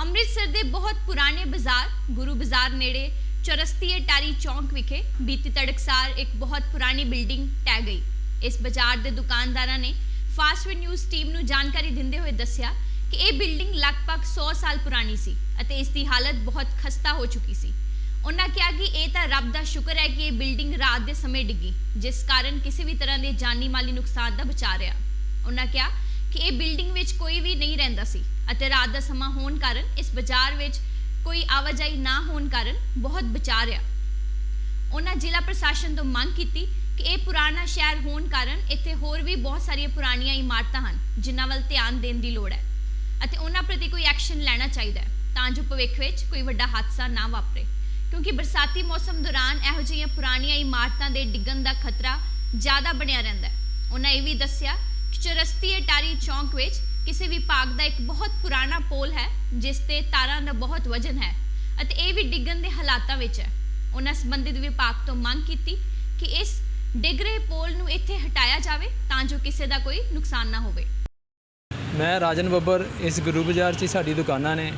ਅੰਮ੍ਰਿਤਸਰ ਦੇ ਬਹੁਤ ਪੁਰਾਣੇ ਬਾਜ਼ਾਰ, ਗੁਰੂ ਬਾਜ਼ਾਰ ਨੇੜੇ ਚੌਰਸਤੀ ਅਟਾਰੀ ਚੌਂਕ ਵਿਖੇ ਬੀਤੀ ਤੜਕਸਾਰ ਇੱਕ ਬਹੁਤ ਪੁਰਾਣੀ ਬਿਲਡਿੰਗ ਟਹਿ ਗਈ। ਇਸ ਬਾਜ਼ਾਰ ਦੇ ਦੁਕਾਨਦਾਰਾਂ ਨੇ ਫਾਸਟ ਨਿਊਜ਼ ਟੀਮ ਨੂੰ ਜਾਣਕਾਰੀ ਦਿੰਦੇ ਹੋਏ ਦੱਸਿਆ ਕਿ ਇਹ ਬਿਲਡਿੰਗ ਲਗਭਗ 100 ਸਾਲ ਪੁਰਾਣੀ ਸੀ ਅਤੇ ਇਸ ਦੀ ਹਾਲਤ ਬਹੁਤ ਖਸਤਾ ਹੋ ਚੁੱਕੀ ਸੀ। ਉਹਨਾਂ ਕਿਹਾ ਕਿ ਇਹ ਤਾਂ ਰੱਬ ਦਾ ਸ਼ੁਕਰ ਹੈ ਕਿ ਇਹ ਬਿਲਡਿੰਗ ਰਾਤ ਦੇ ਸਮੇਂ ਡਿੱਗੀ, ਜਿਸ ਕਾਰਨ ਕਿਸੇ ਵੀ ਤਰ੍ਹਾਂ ਦੇ ਜਾਨੀ ਮਾਲੀ ਨੁਕਸਾਨ ਦਾ ਬਚਾ ਰਿਹਾ। ਉਹਨਾਂ ਕਿਹਾ ਕਿ ਇਹ ਬਿਲਡਿੰਗ ਵਿੱਚ ਕੋਈ ਵੀ ਨਹੀਂ ਰਹਿੰਦਾ ਸੀ। ਅਤੇ ਰਾਤ ਦਾ ਸਮਾਂ ਹੋਣ ਕਾਰਨ ਇਸ ਬਾਜ਼ਾਰ ਵਿੱਚ ਕੋਈ ਆਵਾਜਾਈ ਨਾ ਹੋਣ ਕਾਰਨ ਬਹੁਤ ਬਚਾ ਰਿਹਾ। ਉਹਨਾਂ ਜ਼ਿਲ੍ਹਾ ਪ੍ਰਸ਼ਾਸਨ ਤੋਂ ਮੰਗ ਕੀਤੀ ਕਿ ਇਹ ਪੁਰਾਣਾ ਸ਼ਹਿਰ ਹੋਣ ਕਾਰਨ ਇੱਥੇ ਹੋਰ ਵੀ ਬਹੁਤ ਸਾਰੀਆਂ ਪੁਰਾਣੀਆਂ ਇਮਾਰਤਾਂ ਹਨ, ਜਿਨ੍ਹਾਂ ਵੱਲ ਧਿਆਨ ਦੇਣ ਦੀ ਲੋੜ ਹੈ ਅਤੇ ਉਹਨਾਂ ਪ੍ਰਤੀ ਕੋਈ ਐਕਸ਼ਨ ਲੈਣਾ ਚਾਹੀਦਾ ਹੈ ਤਾਂ ਜੋ ਭਵਿੱਖ ਵਿੱਚ ਕੋਈ ਵੱਡਾ ਹਾਦਸਾ ਨਾ ਵਾਪਰੇ। ਕਿਉਂਕਿ ਬਰਸਾਤੀ ਮੌਸਮ ਦੌਰਾਨ ਇਹੋ ਜਿਹੀਆਂ ਪੁਰਾਣੀਆਂ ਇਮਾਰਤਾਂ ਦੇ ਡਿੱਗਣ ਦਾ ਖਤਰਾ ਜ਼ਿਆਦਾ ਬਣਿਆ ਰਹਿੰਦਾ ਹੈ। ਉਹਨਾਂ ਇਹ ਵੀ ਦੱਸਿਆ ਕਿ ਚਰਸਤੀ ਅਟਾਰੀ ਚੌਂਕ ਵਿੱਚ ਕਿਸੇ ਵਿਭਾਗ ਦਾ ਇੱਕ ਬਹੁਤ ਪੁਰਾਣਾ ਪੋਲ ਹੈ, ਜਿਸ ਤੇ ਤਾਰਾਂ ਦਾ ਬਹੁਤ ਵਜਨ ਹੈ ਅਤੇ ਇਹ ਵੀ ਡਿੱਗਣ ਦੇ ਹਾਲਾਤਾਂ ਵਿੱਚ ਹੈ। ਉਹਨਾਂ ਸੰਬੰਧਿਤ ਵਿਭਾਗ ਤੋਂ ਮੰਗ ਕੀਤੀ ਕਿ ਇਸ ਡਿੱਗ ਰਹੇ ਪੋਲ ਨੂੰ ਇੱਥੇ ਹਟਾਇਆ ਜਾਵੇ ਤਾਂ ਜੋ ਕਿਸੇ ਦਾ ਕੋਈ ਨੁਕਸਾਨ ਨਾ ਹੋਵੇ। ਮੈਂ ਰਾਜਨ ਬੱਬਰ, ਇਸ ਗੁਰੂ ਬਾਜ਼ਾਰ 'ਚ ਸਾਡੀ ਦੁਕਾਨਾਂ ਨੇ।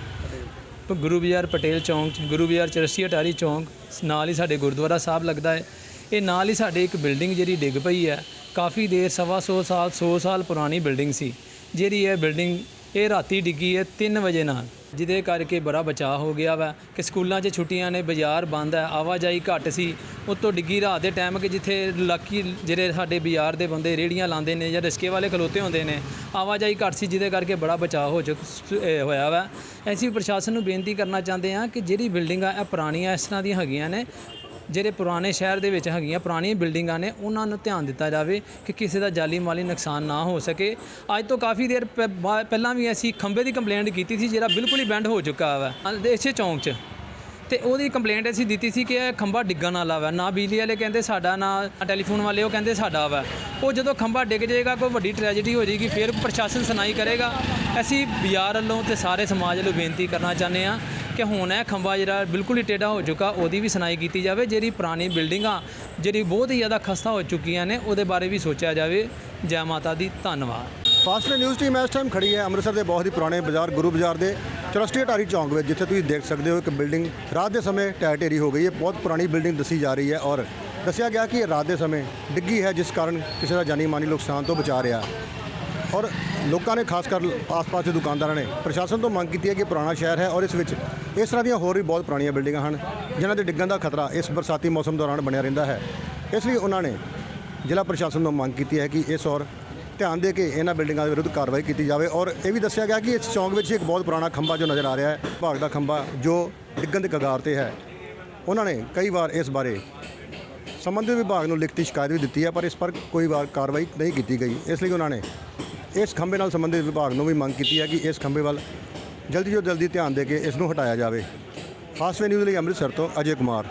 ਗੁਰੂ ਬਾਜ਼ਾਰ ਪਟੇਲ ਚੌਂਕ 'ਚ, ਗੁਰੂ ਬਾਜ਼ਾਰ ਚਰਸੀ ਅਟਾਰੀ ਚੌਂਕ, ਨਾਲ ਹੀ ਸਾਡੇ ਗੁਰਦੁਆਰਾ ਸਾਹਿਬ ਲੱਗਦਾ ਹੈ। ਇਹ ਨਾਲ ਹੀ ਸਾਡੇ ਇੱਕ ਬਿਲਡਿੰਗ ਜਿਹੜੀ ਡਿੱਗ ਪਈ ਹੈ, ਕਾਫੀ ਦੇਰ, ਸਵਾ ਸੌ ਸਾਲ 100 ਸਾਲ ਪੁਰਾਣੀ ਬਿਲਡਿੰਗ ਸੀ। ਜਿਹੜੀ ਇਹ ਬਿਲਡਿੰਗ ਇਹ ਰਾਤੀ ਡਿੱਗੀ ਹੈ 3 ਵਜੇ ਨਾਲ, ਜਿਹਦੇ ਕਰਕੇ ਬੜਾ ਬਚਾਅ ਹੋ ਗਿਆ ਵਾ ਕਿ ਸਕੂਲਾਂ 'ਚ ਛੁੱਟੀਆਂ ਨੇ, ਬਾਜ਼ਾਰ ਬੰਦ ਹੈ, ਆਵਾਜਾਈ ਘੱਟ ਸੀ। ਉੱਤੋਂ ਡਿੱਗੀ ਰਾਤ ਦੇ ਟਾਈਮ ਕਿ ਜਿੱਥੇ ਲਾਕੀ ਜਿਹੜੇ ਸਾਡੇ ਬਾਜ਼ਾਰ ਦੇ ਬੰਦੇ ਰੇੜੀਆਂ ਲਾਉਂਦੇ ਨੇ ਜਾਂ ਰਿਸਕੇ ਵਾਲੇ ਖਲੋਤੇ ਹੁੰਦੇ ਨੇ, ਆਵਾਜਾਈ ਘੱਟ ਸੀ, ਜਿਹਦੇ ਕਰਕੇ ਬੜਾ ਬਚਾਅ ਹੋ ਚੁੱਕ ਹੋਇਆ ਵਾ। ਅਸੀਂ ਪ੍ਰਸ਼ਾਸਨ ਨੂੰ ਬੇਨਤੀ ਕਰਨਾ ਚਾਹੁੰਦੇ ਹਾਂ ਕਿ ਜਿਹੜੀ ਬਿਲਡਿੰਗਾਂ ਇਹ ਪੁਰਾਣੀਆਂ ਇਸ ਤਰ੍ਹਾਂ ਦੀਆਂ ਹੈਗੀਆਂ ਨੇ ਜਿਹੜੇ ਪੁਰਾਣੇ ਸ਼ਹਿਰ ਦੇ ਵਿੱਚ ਹੈਗੀਆਂ ਪੁਰਾਣੀਆਂ ਬਿਲਡਿੰਗਾਂ ਨੇ, ਉਹਨਾਂ ਨੂੰ ਧਿਆਨ ਦਿੱਤਾ ਜਾਵੇ ਕਿ ਕਿਸੇ ਦਾ ਜਾਲੀ ਮਾਲੀ ਨੁਕਸਾਨ ਨਾ ਹੋ ਸਕੇ। ਅੱਜ ਤੋਂ ਕਾਫੀ ਦੇਰ ਪਹਿਲਾਂ ਵੀ ਅਸੀਂ ਖੰਭੇ ਦੀ ਕੰਪਲੇਂਟ ਕੀਤੀ ਸੀ, ਜਿਹੜਾ ਬਿਲਕੁਲ ਹੀ ਬੈਂਡ ਹੋ ਚੁੱਕਾ ਵਾ। ਇਸੇ ਚੌਂਕ 'ਚ। ਤੇ ਉਹਦੀ ਕੰਪਲੇਂਟ ਅਸੀਂ ਦਿੱਤੀ ਸੀ ਕਿ ਇਹ ਖੰਭਾ ਡਿੱਗਣ ਵਾਲਾ ਵਾ। ਨਾ ਬਿਜਲੀ ਵਾਲੇ ਕਹਿੰਦੇ ਸਾਡਾ, ਨਾ ਟੈਲੀਫੋਨ ਵਾਲੇ, ਉਹ ਕਹਿੰਦੇ ਸਾਡਾ ਵਾ। ਉਹ ਜਦੋਂ ਖੰਭਾ ਡਿੱਗ ਜਾਏਗਾ, ਕੋਈ ਵੱਡੀ ਟ੍ਰੈਜੇਡੀ ਹੋ ਜਾਏਗੀ, ਫਿਰ ਪ੍ਰਸ਼ਾਸਨ ਸੁਣਾਈ ਕਰੇਗਾ। ਅਸੀਂ ਬਾਜ਼ਾਰ ਵੱਲੋਂ ਤੇ ਸਾਰੇ ਸਮਾਜ ਵੱਲੋਂ ਬੇਨਤੀ ਕਰਨਾ ਚਾਹੁੰਦੇ ਆ ਕਿ ਹੁਣ ਇਹ ਖੰਭਾ ਜਿਹੜਾ ਬਿਲਕੁਲ ਹੀ ਟੇਢਾ ਹੋ ਚੁੱਕਾ, ਉਹਦੀ ਵੀ ਸੁਣਾਈ ਕੀਤੀ ਜਾਵੇ। ਜਿਹੜੀ ਪੁਰਾਣੀ ਬਿਲਡਿੰਗਾਂ, ਜਿਹੜੀ ਬਹੁਤ ਹੀ ਜ਼ਿਆਦਾ ਖਸਤਾ ਹੋ ਚੁੱਕੀਆਂ ਨੇ, ਉਹਦੇ ਬਾਰੇ ਵੀ ਸੋਚਿਆ ਜਾਵੇ। ਜੈ ਮਾਤਾ ਦੀ ਧੰਨਵਾਦ। ਫਾਸਟ ਨਿਊਜ਼ ਟੀਮ ਇਸ ਟਾਈਮ ਖੜੀ ਹੈ ਅੰਮ੍ਰਿਤਸਰ ਦੇ ਬਹੁਤ ਹੀ ਪੁਰਾਣੇ ਬਾਜ਼ਾਰ, ਗੁਰੂ ਬਾਜ਼ਾਰ ਦੇ। ਚਰਸਟੀ ਅਟਾਰੀ ਚੌਂਕ ਵਿੱਚ, ਜਿੱਥੇ ਤੁਸੀਂ ਦੇਖ ਸਕਦੇ ਹੋ ਇੱਕ ਬਿਲਡਿੰਗ ਰਾਤ ਦੇ ਸਮੇਂ ਟੈ ਢੇਰੀ ਹੋ ਗਈ ਹੈ। ਬਹੁਤ ਪੁਰਾਣੀ ਬਿਲਡਿੰਗ ਦੱਸੀ ਜਾ ਰਹੀ ਹੈ ਔਰ ਦੱਸਿਆ ਗਿਆ ਕਿ ਇਹ ਰਾਤ ਦੇ ਸਮੇਂ ਡਿੱਗੀ ਹੈ, ਜਿਸ ਕਾਰਨ ਕਿਸੇ ਦਾ ਜਾਨੀ ਮਾਨੀ ਨੁਕਸਾਨ ਤੋਂ ਬਚਾ ਰਿਹਾ। ਔਰ ਲੋਕਾਂ ਨੇ, ਖਾਸ ਕਰ ਆਸ-ਪਾਸ ਦੇ ਦੁਕਾਨਦਾਰਾਂ ਨੇ, ਪ੍ਰਸ਼ਾਸਨ ਤੋਂ ਮੰਗ ਕੀਤੀ ਹੈ ਕਿ ਪੁਰਾਣਾ ਸ਼ਹਿਰ ਹੈ ਔਰ ਇਸ ਵਿੱਚ ਇਸ ਤਰ੍ਹਾਂ ਦੀਆਂ ਹੋਰ ਵੀ ਬਹੁਤ ਪੁਰਾਣੀਆਂ ਬਿਲਡਿੰਗਾਂ ਹਨ, ਜਿਨ੍ਹਾਂ ਦੇ ਡਿੱਗਣ ਦਾ ਖਤਰਾ ਇਸ ਬਰਸਾਤੀ ਮੌਸਮ ਦੌਰਾਨ ਬਣਿਆ ਰਹਿੰਦਾ ਹੈ। ਇਸ ਲਈ ਉਹਨਾਂ ਨੇ ਜ਼ਿਲ੍ਹਾ ਪ੍ਰਸ਼ਾਸਨ ਤੋਂ ਮੰਗ ਕੀਤੀ ਹੈ ਕਿ ਇਸ ਔਰ ਧਿਆਨ ਦੇ ਕੇ ਇਹਨਾਂ ਬਿਲਡਿੰਗਾਂ ਦੇ ਵਿਰੁੱਧ ਕਾਰਵਾਈ ਕੀਤੀ ਜਾਵੇ ਔਰ ਇਹ ਵੀ ਦੱਸਿਆ ਗਿਆ ਕਿ ਇਸ ਚੌਂਕ ਵਿੱਚ ਇੱਕ ਬਹੁਤ ਪੁਰਾਣਾ ਖੰਭਾ ਜੋ ਨਜ਼ਰ ਆ ਰਿਹਾ ਹੈ, ਭਾਗ ਦਾ ਖੰਭਾ ਜੋ ਡਿੱਗਣ ਦੇ ਕਗਾਰ ਤੇ ਹੈ। ਉਹਨਾਂ ਨੇ ਕਈ ਵਾਰ ਇਸ ਬਾਰੇ ਸੰਬੰਧਿਤ ਵਿਭਾਗ ਨੂੰ ਲਿਖਤੀ ਸ਼ਿਕਾਇਤ ਵੀ ਦਿੱਤੀ ਹੈ, ਪਰ ਇਸ ਪਰ ਕੋਈ ਵਾਰ ਕਾਰਵਾਈ ਨਹੀਂ ਕੀਤੀ ਗਈ। ਇਸ ਲਈ ਉਹਨਾਂ ਨੇ ਇਸ ਖੰਭੇ ਨਾਲ ਸੰਬੰਧਿਤ ਵਿਭਾਗ ਨੂੰ ਵੀ ਮੰਗ ਕੀਤੀ ਹੈ ਕਿ ਇਸ ਖੰਭੇ ਵੱਲ ਜਲਦੀ ਤੋਂ ਜਲਦੀ ਧਿਆਨ ਦੇ ਕੇ ਇਸ ਨੂੰ ਹਟਾਇਆ ਜਾਵੇ। ਫਾਸਟਵੇ ਨਿਊਜ਼ ਲਈ ਅੰਮ੍ਰਿਤਸਰ ਤੋਂ ਅਜੇ ਕੁਮਾਰ।